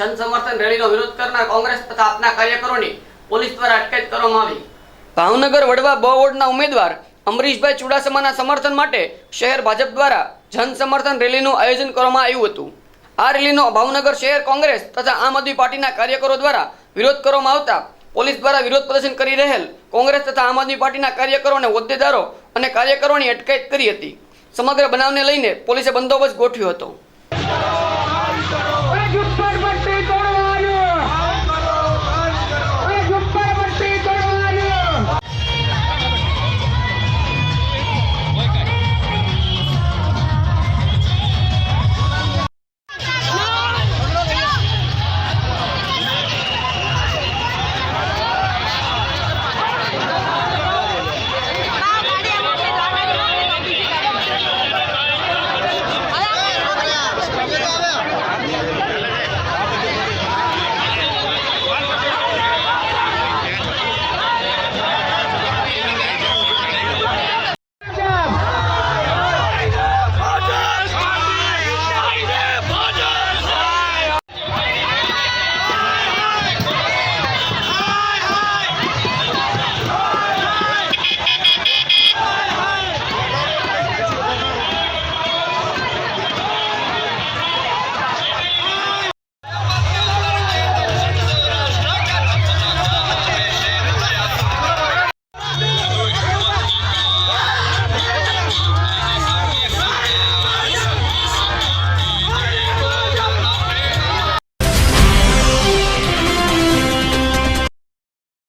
જન સમર્થન રેલીનો વિરોધ કરનાર કોંગ્રેસ તથા આપના કાર્યકરોની પોલીસ દ્વારા અટકાયત કરવામાં આવી. ભાવનગર વડવા બ વોર્ડના ઉમેદવાર અમરીશભાઈ ચુડાસમાના સમર્થન માટે શહેર ભાજપ દ્વારા જન સમર્થન રેલીનું આયોજન કરવામાં આવ્યું હતું. આ રેલીનો ભાવનગર શહેર કોંગ્રેસ તથા આમ આદમી પાર્ટીના કાર્યકરો દ્વારા વિરોધ કરવામાં આવતા પોલીસ દ્વારા વિરોધ પ્રદર્શન કરી રહેલ કોંગ્રેસ તથા આમ આદમી પાર્ટીના કાર્યકરો અને હોદ્દેદારો અને કાર્યકરોની અટકાયત કરી હતી. સમગ્ર બનાવને લઈને પોલીસે બંદોબસ્ત ગોઠવ્યો હતો.